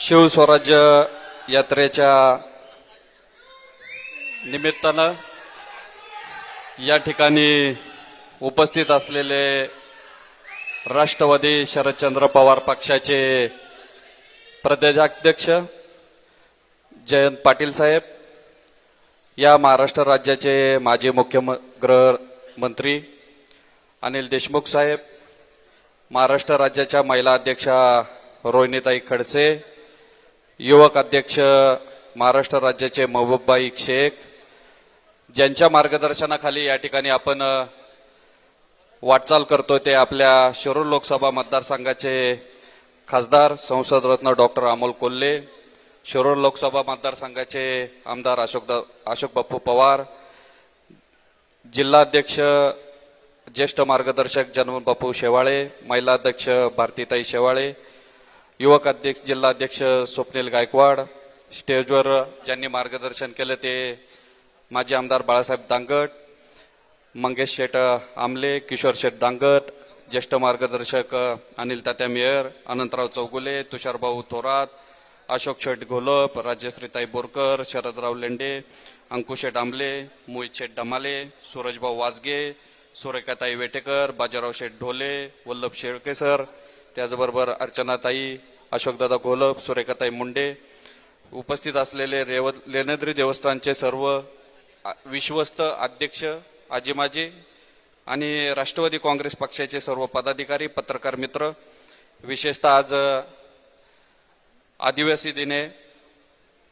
शिवस्वराज्य यात्रेच्या निमित्तानं या ठिकाणी उपस्थित असलेले राष्ट्रवादी शरदचंद्र पवार पक्षाचे प्रदेशाध्यक्ष जयंत पाटील साहेब या महाराष्ट्र राज्याचे माजी मुख्यमंत्री अनिल देशमुख साहेब महाराष्ट्र राज्याच्या महिला अध्यक्षा रोहिणीताई खडसे युवक अध्यक्ष महाराष्ट्र राज्याचे महबूबबाई शेख ज्यांच्या मार्गदर्शनाखाली या ठिकाणी आपण वाटचाल करतो ते आपल्या शिरूर लोकसभा मतदारसंघाचे खासदार संसद रत्न डॉक्टर अमोल कोल्हे शिरूर लोकसभा मतदारसंघाचे आमदार अशोक अशोक बाप्पू पवार जिल्हाध्यक्ष ज्येष्ठ मार्गदर्शक जनमन बापू शेवाळे महिला अध्यक्ष भारतीताई शेवाळे युवक अध्यक्ष जिल्हाध्यक्ष स्वप्नील गायकवाड स्टेजवर ज्यांनी मार्गदर्शन केलं ते माजी आमदार बाळासाहेब दांगट मंगेश शेट आमले किशोर शेठ दांगट ज्येष्ठ मार्गदर्शक अनिल तात्या मेयर अनंतराव चौगुले तुषारभाऊ थोरात अशोक शेठ घोलप राजश्रीताई बोरकर शरदराव लेंडे अंकुश शेट आंबले मोहित शेठ डमाले सूरजभाऊ वाजगे सुरेखाताई वेटेकर बाजीराव शेठ ढोले वल्लभ शेळकेसर त्याचबरोबर अर्चनाताई अशोकदादा घोलप सुरेखाताई मुंडे उपस्थित असलेले रेव लेणद्री देवस्थानचे सर्व विश्वस्त अध्यक्ष आजीमाजी आणि राष्ट्रवादी काँग्रेस पक्षाचे सर्व पदाधिकारी पत्रकार मित्र. विशेषतः आज आदिवासी दिने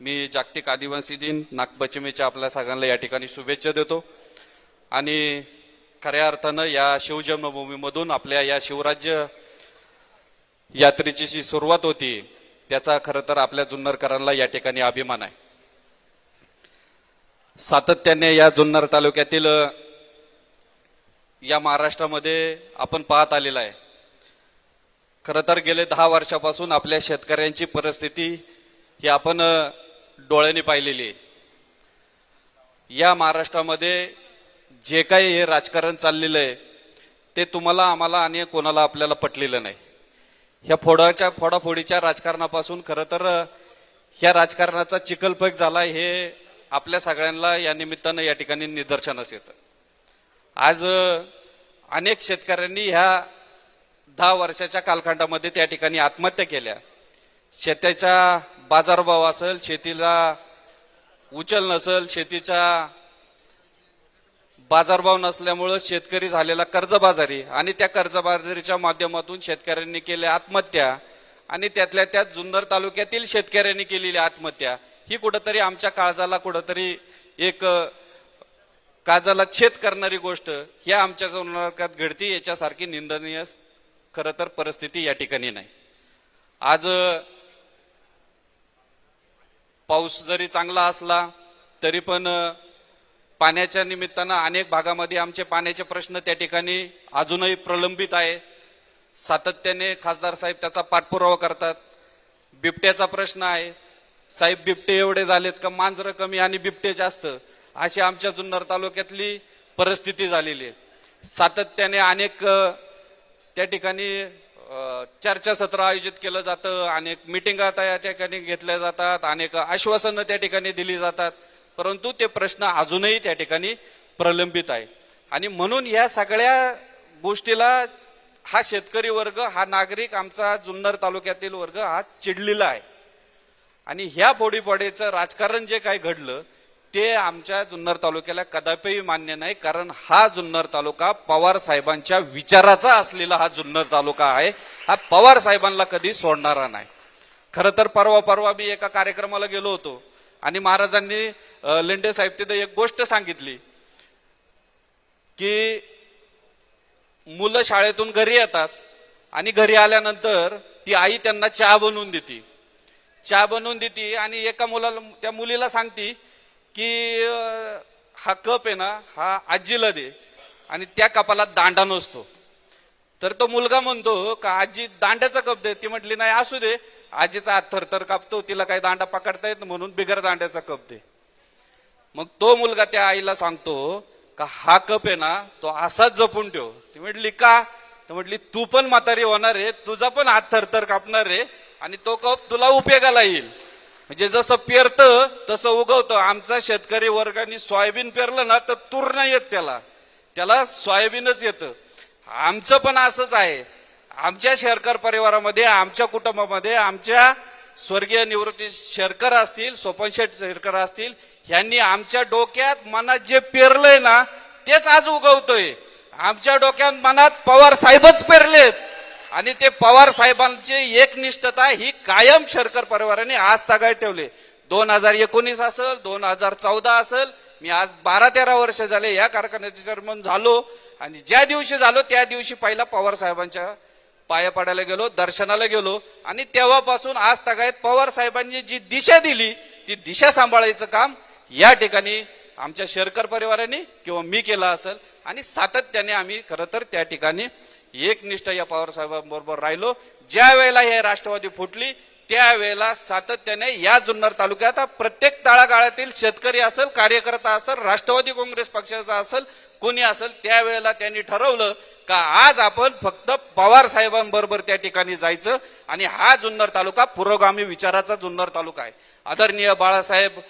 मी जागतिक आदिवासी दिन नागपंचमीच्या आपल्या सगळ्यांना या ठिकाणी शुभेच्छा देतो. आणि खऱ्या अर्थानं या शिवजन्मभूमीमधून आपल्या या शिवराज्य यात्रेची जी सुरुवात होती त्याचा खरं तर आपल्या जुन्नरकरांना या ठिकाणी अभिमान आहे. सातत्याने या जुन्नर तालुक्यातील या महाराष्ट्रामध्ये आपण पाहत आलेला आहे. खरं तर गेले दहा वर्षापासून आपल्या शेतकऱ्यांची परिस्थिती ही आपण डोळ्याने पाहिलेली आहे. या महाराष्ट्रामध्ये जे काही हे राजकारण चाललेलं आहे ते तुम्हाला आम्हाला आणि कोणाला आपल्याला पटलेलं नाही. ह्या फोडाच्या फोडाफोडीच्या राजकारणापासून खरं तर ह्या राजकारणाचा चिखलफेक झाला हे आपल्या सगळ्यांना या निमित्तानं या ठिकाणी निदर्शनास येतं. आज अनेक शेतकऱ्यांनी ह्या दहा वर्षाच्या कालखंडामध्ये त्या ठिकाणी आत्महत्या केल्या. शेताचा बाजारभाव असेल शेतीला उचल नसेल शेतीचा बाजारभाव नसल्यामुळं शेतकरी झालेला कर्जबाजारी आणि त्या कर्जबाजारीच्या माध्यमातून शेतकऱ्यांनी केल्या आत्महत्या आणि त्यातल्या त्यात जुन्नर तालुक्यातील शेतकऱ्यांनी केलेली आत्महत्या. ही कुठंतरी आमच्या काळजाला कुठंतरी एक काजाला काळजाला छेद करणारी गोष्ट ह्या आमच्या जुन्नरात घडती याच्यासारखी निंदनीय खरं तर परिस्थिती या ठिकाणी नाही. आज पाऊस जरी चांगला असला तरी पण पाण्याच्या निमित्तानं अनेक भागामध्ये आमचे पाण्याचे प्रश्न त्या ठिकाणी अजूनही प्रलंबित आहे. सातत्याने खासदार साहेब त्याचा पाठपुरावा करतात. बिबट्याचा प्रश्न आहे. साहेब बिबटे एवढे झालेत का? मांजरं कमी आणि बिबटे जास्त. अशी आमच्या जुन्नर तालुक्यातली परिस्थिती झालेली आहे. सातत्याने अनेक त्या ठिकाणी चर्चासत्र आयोजित केलं जातं. अनेक मिटिंगा त्या ठिकाणी घेतल्या जातात. अनेक आश्वासनं त्या ठिकाणी दिली जातात. परंतु ते प्रश्न अजूनही त्या ठिकाणी प्रलंबित आहे. आणि म्हणून या सगळ्या गोष्टीला हा शेतकरी वर्ग हा नागरिक आमचा जुन्नर तालुक्यातील वर्ग हा चिडलेला आहे. आणि ह्या फोडीफोडीचं राजकारण जे काही घडलं ते आमच्या जुन्नर तालुक्याला कदापिही मान्य नाही कारण हा जुन्नर तालुका पवार साहेबांच्या विचाराचा असलेला हा जुन्नर तालुका आहे. हा पवार साहेबांना कधी सोडणारा नाही. खरं तर परवा परवा मी एका कार्यक्रमाला गेलो होतो. आणि महाराजांनी लेंडे साहेब तिथे एक गोष्ट सांगितली की मुलं शाळेतून घरी येतात आणि घरी आल्यानंतर ती आई त्यांना चहा बनवून देते. चहा बनवून देते आणि एका मुलाला त्या मुलीला सांगते की हा कप आहे ना हा आजीला दे आणि त्या कपाला दांडा नसतो. तर तो मुलगा म्हणतो का आजी दांड्याचा कप दे? ती म्हटली नाही असू दे. आजीचा हात थरथर कापतो तिला काही दांडा पकडता येत म्हणून बिगर दांड्याचा कप दे. मग तो मुलगा त्या आईला सांगतो का हा कप आहे ना तो असाच जपून ठेव. ती म्हटली का? तर म्हटली तू पण म्हातारी होणार आहे तुझा पण हात थरथर कापणार आहे आणि तो कप तुला उपयोगाला येईल. म्हणजे जसं पेरतं तसं उगवतं. आमचा शेतकरी वर्गाने सोयाबीन पेरलं ना तर तूर नाही येत त्याला. त्याला सोयाबीनच येतं. आमचं पण असंच आहे. आमच्या शेरकर परिवारामध्ये आमच्या कुटुंबामध्ये आमच्या स्वर्गीय निवृत्ती शेरकर असतील सोपन शेठ शेरकर असतील ह्यांनी आमच्या डोक्यात मनात जे पेरलंय ना तेच आज उगवतोय. आमच्या डोक्यात मनात पवार साहेबच पेरलेत. आणि ते पवार साहेबांची एकनिष्ठता ही कायम शेरकर परिवाराने आज तागायत ठेवले. दोन हजार एकोणीस असेल दोन हजार चौदा असेल मी आज बारा तेरा वर्ष झाले या कारखान्याचे चेअरमन झालो. आणि ज्या दिवशी झालो त्या दिवशी पहिला पवार साहेबांच्या पाया पाडायला गेलो दर्शनाला गेलो. आणि तेव्हापासून आज तगायत पवार साहेबांनी जी दिशा दिली ती दिशा सांभाळायचं काम या ठिकाणी आमच्या शेरकर परिवाराने किंवा मी केलं असेल. आणि सातत्याने आम्ही खरं तर त्या ठिकाणी एकनिष्ठ या पवार साहेबांबरोबर राहिलो. ज्या वेळेला हे राष्ट्रवादी फुटली त्यावेळेला सातत्याने या जुन्नर तालुक्यात प्रत्येक तळागाळातील शेतकरी असेल कार्यकर्ता असेल राष्ट्रवादी काँग्रेस पक्षाचा असेल कोणी असेल त्यावेळेला त्यांनी ठरवलं का आज आपण फक्त पवार साहेबांबरोबर त्या ठिकाणी जायचं आणि हा जुन्नर तालुका पुरोगामी विचाराचा जुन्नर तालुका आहे. आदरणीय बाळासाहेब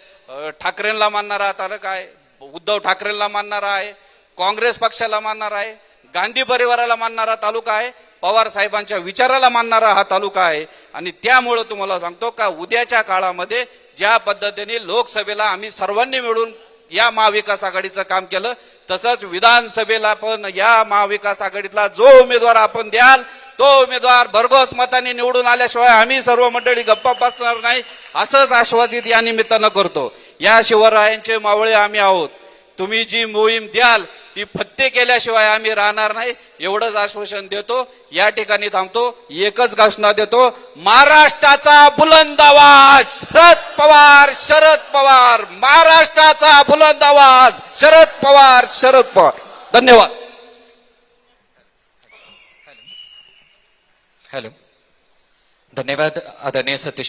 ठाकरेंना मानणारा तालुका आहे उद्धव ठाकरेंना मानणारा आहे काँग्रेस पक्षाला मानणारा आहे गांधी परिवाराला मानणारा तालुका आहे. पवार साहेबांच्या विचाराला मानणारा हा तालुका आहे. आणि त्यामुळं तुम्हाला सांगतो का उद्याच्या काळामध्ये ज्या पद्धतीने लोकसभेला आम्ही सर्वांनी मिळून या महाविकास आघाडीचं काम केलं तसंच विधानसभेला पण या महाविकास आघाडीतला जो उमेदवार आपण द्याल तो उमेदवार भरघोस मताने निवडून आल्याशिवाय आम्ही सर्व मंडळी गप्पा बसणार नाही असंच आश्वासित या निमित्तानं करतो. या शिवरायांचे मावळे आम्ही आहोत. तुम्ही जी मोहीम द्याल ती फत्ते केल्याशिवाय आम्ही राहणार नाही. एवढंच आश्वासन देतो. या ठिकाणी थांबतो. एकच घोषणा देतो. महाराष्ट्राचा बुलंद आवाज. शरद पवार शरद पवार. महाराष्ट्राचा बुलंद आवाज. शरद पवार शरद पवार. धन्यवाद. हॅलो. धन्यवाद आदरणीय सतीश